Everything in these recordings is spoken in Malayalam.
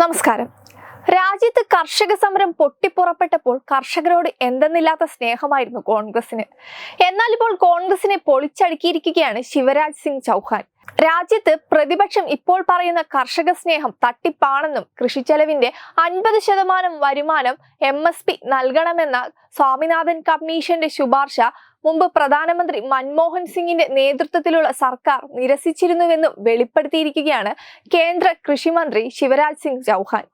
നമസ്കാരം. രാജ്യത്ത് കർഷക സമരം പൊട്ടിപ്പുറപ്പെട്ടപ്പോൾ കർഷകരോട് എന്തെന്നില്ലാത്ത സ്നേഹമായിരുന്നു കോൺഗ്രസിന് എന്നാൽ ഇപ്പോൾ കോൺഗ്രസിനെ പൊളിച്ചടുക്കിയിരിക്കുകയാണ് ശിവരാജ് സിംഗ് ചൗഹാൻ. രാജ്യത്ത് പ്രതിപക്ഷം ഇപ്പോൾ പറയുന്ന കർഷക സ്നേഹം തട്ടിപ്പാണെന്നും കൃഷിച്ചെലവിന്റെ അൻപത് ശതമാനം വരുമാനം എം എസ് പി നൽകണമെന്ന സ്വാമിനാഥൻ കമ്മീഷന്റെ ശുപാർശ മുമ്പ് പ്രധാനമന്ത്രി മൻമോഹൻ സിംഗിന്റെ നേതൃത്വത്തിലുള്ള സർക്കാർ നിരസിച്ചിരുന്നുവെന്നും വെളിപ്പെടുത്തിയിരിക്കുകയാണ് കേന്ദ്ര കൃഷിമന്ത്രി ശിവരാജ് സിംഗ് ചൗഹാൻ.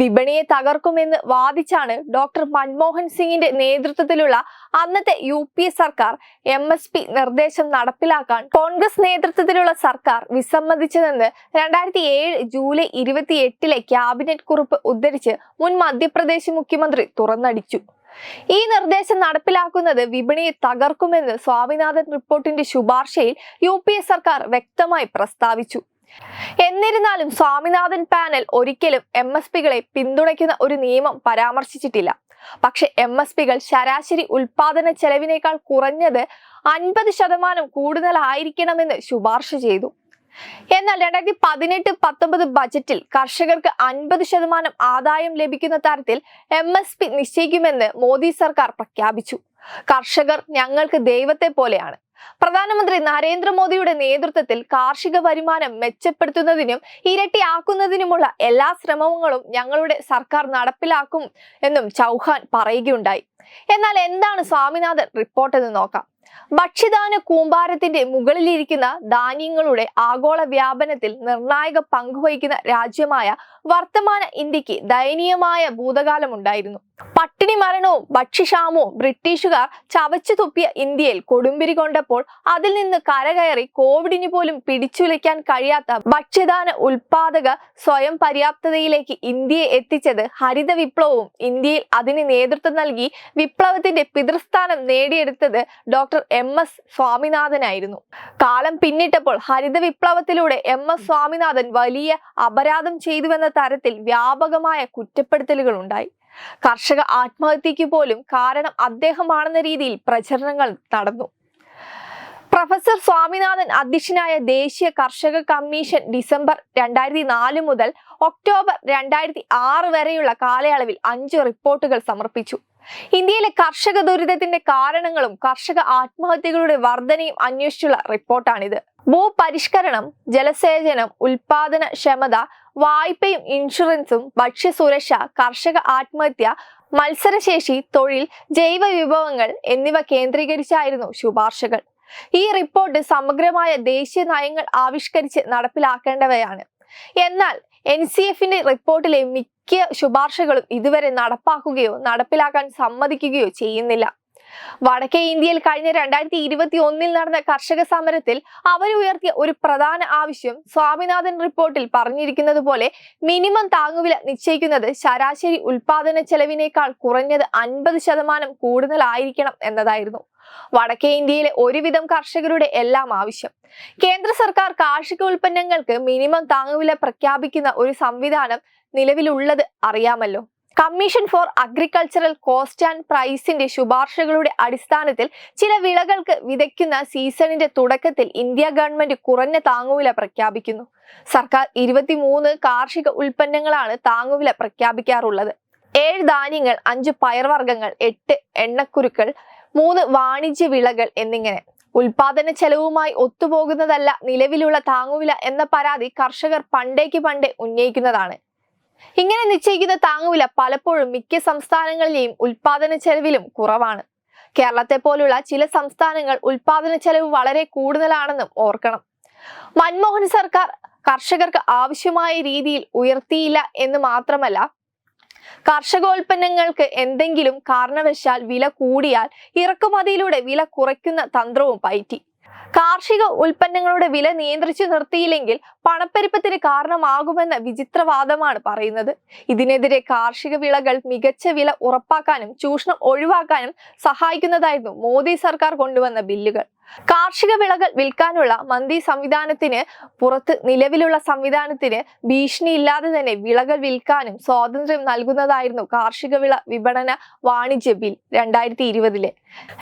വിപണിയെ തകർക്കുമെന്ന് വാദിച്ചാണ് ഡോക്ടർ മൻമോഹൻ സിംഗിന്റെ നേതൃത്വത്തിലുള്ള അന്നത്തെ യു പി എ സർക്കാർ എം എസ് പി നിർദ്ദേശം നടപ്പിലാക്കാൻ കോൺഗ്രസ് നേതൃത്വത്തിലുള്ള സർക്കാർ വിസമ്മതിച്ചതെന്ന് രണ്ടായിരത്തി ഏഴ് ജൂലൈ ഇരുപത്തി എട്ടിലെ ക്യാബിനറ്റ് കുറിപ്പ് ഉദ്ധരിച്ച് മുൻ മധ്യപ്രദേശ് മുഖ്യമന്ത്രി തുറന്നടിച്ചു. ഈ നിർദ്ദേശം നടപ്പിലാക്കുന്നത് വിപണിയെ തകർക്കുമെന്ന് സ്വാമിനാഥൻ റിപ്പോർട്ടിന്റെ ശുപാർശയിൽ യു സർക്കാർ വ്യക്തമായി പ്രസ്താവിച്ചു. എന്നിരുന്നാലും സ്വാമിനാഥൻ പാനൽ ഒരിക്കലും എം എസ് പികളെ പിന്തുണയ്ക്കുന്ന ഒരു നിയമം പരാമർശിച്ചിട്ടില്ല. പക്ഷെ എം എസ് പികൾ ശരാശരി ഉൽപാദന ചെലവിനേക്കാൾ കുറഞ്ഞത് അൻപത് ശതമാനം കൂടുതലായിരിക്കണമെന്ന് ശുപാർശ ചെയ്തു. എന്നാൽ രണ്ടായിരത്തി പതിനെട്ട് പത്തൊമ്പത് ബജറ്റിൽ കർഷകർക്ക് അൻപത് ശതമാനം ആദായം ലഭിക്കുന്ന തരത്തിൽ എം എസ് പി നിശ്ചയിക്കുമെന്ന് മോദി സർക്കാർ പ്രഖ്യാപിച്ചു. കർഷകർ ഞങ്ങൾക്ക് ദൈവത്തെ പോലെയാണ്. പ്രധാനമന്ത്രി നരേന്ദ്രമോദിയുടെ നേതൃത്വത്തിൽ കാർഷിക വരുമാനം മെച്ചപ്പെടുത്തുന്നതിനും ഇരട്ടിയാക്കുന്നതിനുമുള്ള എല്ലാ ശ്രമങ്ങളും ഞങ്ങളുടെ സർക്കാർ നടപ്പിലാക്കും എന്നും ചൗഹാൻ പറയുകയുണ്ടായി. എന്നാൽ എന്താണ് സ്വാമിനാഥൻ റിപ്പോർട്ട് എന്ന് നോക്കാം. ഭക്ഷ്യധാന കൂമ്പാരത്തിന്റെ മുകളിലിരിക്കുന്ന ധാന്യങ്ങളുടെ ആഗോള വ്യാപനത്തിൽ നിർണായക പങ്കുവഹിക്കുന്ന രാജ്യമായ വർത്തമാന ഇന്ത്യയ്ക്ക് ദയനീയമായ ഭൂതകാലമുണ്ടായിരുന്നു. പട്ടിണി മരണവും ഭക്ഷ്യക്ഷാമവും ബ്രിട്ടീഷുകാർ ചവച്ചു തുപ്പിയ ഇന്ത്യയിൽ കൊടുമ്പിരി കൊണ്ടപ്പോൾ അതിൽ നിന്ന് കരകയറി കോവിഡിന് പോലും പിടിച്ചുലയ്ക്കാൻ കഴിയാത്ത ഭക്ഷ്യദാന ഉൽപാദക സ്വയം പര്യാപ്തതയിലേക്ക് ഇന്ത്യയെ എത്തിച്ചത് ഹരിത വിപ്ലവവും ഇന്ത്യയിൽ അതിന് നേതൃത്വം നൽകി വിപ്ലവത്തിന്റെ പിതൃസ്ഥാനം നേടിയെടുത്തത് ഡോക്ടർ എം എസ് സ്വാമിനാഥനായിരുന്നു. കാലം പിന്നിട്ടപ്പോൾ ഹരിത വിപ്ലവത്തിലൂടെ എം എസ് സ്വാമിനാഥൻ വലിയ അപരാധം ചെയ്തുവെന്ന തരത്തിൽ വ്യാപകമായ കുറ്റപ്പെടുത്തലുകൾ ഉണ്ടായി. കർഷക ആത്മഹത്യക്ക് പോലും കാരണം അദ്ദേഹമാണെന്ന രീതിയിൽ പ്രചരണങ്ങൾ നടന്നു. പ്രൊഫസർ സ്വാമിനാഥൻ അധ്യക്ഷനായ ദേശീയ കർഷക കമ്മീഷൻ ഡിസംബർ രണ്ടായിരത്തി നാല് മുതൽ ഒക്ടോബർ രണ്ടായിരത്തി ആറ് വരെയുള്ള കാലയളവിൽ അഞ്ച് റിപ്പോർട്ടുകൾ സമർപ്പിച്ചു. ഇന്ത്യയിലെ കർഷക ദുരിതത്തിന്റെ കാരണങ്ങളും കർഷക ആത്മഹത്യകളുടെ വർധനയും അന്വേഷിച്ചുള്ള റിപ്പോർട്ടാണിത്. ഭൂപരിഷ്കരണം ജലസേചനം ഉൽപാദന ക്ഷമത വായ്പയും ഇൻഷുറൻസും ഭക്ഷ്യസുരക്ഷ കർഷക ആത്മഹത്യ മത്സരശേഷി തൊഴിൽ ജൈവ വിഭവങ്ങൾ എന്നിവ കേന്ദ്രീകരിച്ചായിരുന്നു ശുപാർശകൾ. ഈ റിപ്പോർട്ട് സമഗ്രമായ ദേശീയ നയങ്ങൾ ആവിഷ്കരിച്ച് നടപ്പിലാക്കേണ്ടവയാണ്. എന്നാൽ എൻ സി എഫിന്റെ റിപ്പോർട്ടിലെ മിക്ക ശുപാർശകളും ഇതുവരെ നടപ്പാക്കുകയോ നടപ്പിലാക്കാൻ സമ്മതിക്കുകയോ ചെയ്യുന്നില്ല. വടക്കേ ഇന്ത്യയിൽ കഴിഞ്ഞ രണ്ടായിരത്തി ഇരുപത്തി ഒന്നിൽ നടന്ന കർഷക സമരത്തിൽ അവരുയർത്തിയ ഒരു പ്രധാന ആവശ്യം സ്വാമിനാഥൻ റിപ്പോർട്ടിൽ പറഞ്ഞിരിക്കുന്നത് പോലെ മിനിമം താങ്ങുവില നിശ്ചയിക്കുന്നത് ശരാശരി ഉൽപാദന ചെലവിനേക്കാൾ കുറഞ്ഞത് അൻപത് ശതമാനം കൂടുതലായിരിക്കണം എന്നതായിരുന്നു വടക്കേ ഇന്ത്യയിലെ ഒരുവിധം കർഷകരുടെ എല്ലാം ആവശ്യം. കേന്ദ്ര സർക്കാർ കാർഷിക ഉൽപ്പന്നങ്ങൾക്ക് മിനിമം താങ്ങുവില പ്രഖ്യാപിക്കുന്ന ഒരു സംവിധാനം നിലവിലുള്ളത് അറിയാമല്ലോ. Commission for agricultural cost and പ്രൈസിന്റെ ശുപാർശകളുടെ അടിസ്ഥാനത്തിൽ ചില വിളകൾക്ക് വിതയ്ക്കുന്ന സീസണിന്റെ തുടക്കത്തിൽ ഇന്ത്യ ഗവൺമെന്റ് കുറഞ്ഞ താങ്ങുവില പ്രഖ്യാപിക്കുന്നു. സർക്കാർ ഇരുപത്തിമൂന്ന് കാർഷിക ഉൽപ്പന്നങ്ങളാണ് താങ്ങുവില പ്രഖ്യാപിക്കാറുള്ളത്. ഏഴ് ധാന്യങ്ങൾ അഞ്ച് പയർവർഗങ്ങൾ എട്ട് എണ്ണക്കുരുക്കൾ മൂന്ന് വാണിജ്യ വിളകൾ എന്നിങ്ങനെ. ഉൽപാദന ചെലവുമായി ഒത്തുപോകുന്നതല്ല നിലവിലുള്ള താങ്ങുവില എന്ന പരാതി കർഷകർ പണ്ടേക്ക് പണ്ടേ ഉന്നയിക്കുന്നതാണ്. ഇങ്ങനെ നിശ്ചയിക്കുന്ന താങ്ങുവില പലപ്പോഴും മിക്ക സംസ്ഥാനങ്ങളിലെയും ഉൽപാദന ചെലവിലും കുറവാണ്. കേരളത്തെ പോലുള്ള ചില സംസ്ഥാനങ്ങൾ ഉൽപാദന ചെലവ് വളരെ കൂടുതലാണെന്നും ഓർക്കണം. മൻമോഹൻ സർക്കാർ കർഷകർക്ക് ആവശ്യമായ രീതിയിൽ ഉയർത്തിയില്ല എന്ന് മാത്രമല്ല കർഷകോൽപ്പന്നങ്ങൾക്ക് എന്തെങ്കിലും കാരണവശാൽ വില കൂടിയാൽ ഇറക്കുമതിയിലൂടെ വില കുറയ്ക്കുന്ന തന്ത്രവും പയറ്റി. കാർഷിക ഉൽപ്പന്നങ്ങളുടെ വില നിയന്ത്രിച്ചു നിർത്തിയില്ലെങ്കിൽ പണപ്പെരുപ്പത്തിന് കാരണമാകുമെന്ന വിചിത്രവാദമാണ് പറയുന്നത്. ഇതിനെതിരെ കാർഷിക വിളകൾ മികച്ച വില ഉറപ്പാക്കാനും ചൂഷണം ഒഴിവാക്കാനും സഹായിക്കുന്നതായിരുന്നു മോദി സർക്കാർ കൊണ്ടുവന്ന ബില്ലുകൾ. കാർഷിക വിളകൾ വിൽക്കാനുള്ള മന്തി സംവിധാനത്തിന് പുറത്ത് നിലവിലുള്ള സംവിധാനത്തിന് ഭീഷണിയില്ലാതെ തന്നെ വിളകൾ വിൽക്കാനും സ്വാതന്ത്ര്യം നൽകുന്നതായിരുന്നു കാർഷിക വിള വിപണന വാണിജ്യ ബിൽ രണ്ടായിരത്തി ഇരുപതിലെ.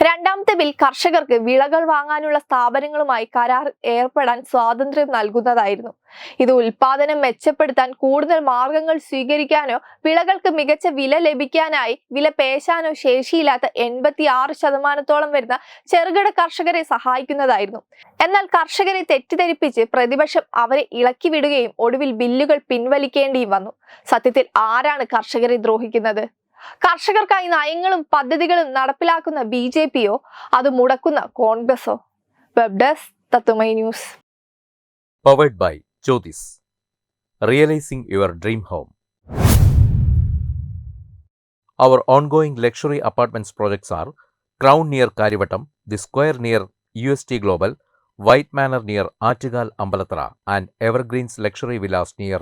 രണ്ടാമത്തെ ബിൽ കർഷകർക്ക് വിളകൾ വാങ്ങാനുള്ള സ്ഥാപനങ്ങളുമായി കരാർ ഏർപ്പെടാൻ സ്വാതന്ത്ര്യം നൽകുന്നതായിരുന്നു. ഇത് ഉൽപാദനം മെച്ചപ്പെടുത്താൻ കൂടുതൽ മാർഗങ്ങൾ സ്വീകരിക്കാനോ വിളകൾക്ക് മികച്ച വില ലഭിക്കാനായി വില പേശാനോ ശേഷിയില്ലാത്ത എൺപത്തി ആറ് ശതമാനത്തോളം വരുന്ന ചെറുകിട കർഷകരെ സഹായിക്കുന്നതായിരുന്നു. എന്നാൽ കർഷകരെ തെറ്റിദ്ധരിപ്പിച്ച് പ്രതിപക്ഷം അവരെ ഇളക്കി വിടുകയും ഒടുവിൽ ബില്ലുകൾ പിൻവലിക്കേണ്ടിയും വന്നു. സത്യത്തിൽ ആരാണ് കർഷകരെ ദ്രോഹിക്കുന്നത്? കർഷകർക്കായി നയങ്ങളും പദ്ധതികളും നടപ്പിലാക്കുന്ന ബി ജെ പിയോ അത് മുടക്കുന്ന കോൺഗ്രസോ web desk Tatwamayi news powered by Jyotis. Realizing your dream home. Our ongoing luxury apartments projects are Crown near Karivattam, The Square near UST Global, White Manor near Artigal Ambalatra, and Evergreens Luxury Villas near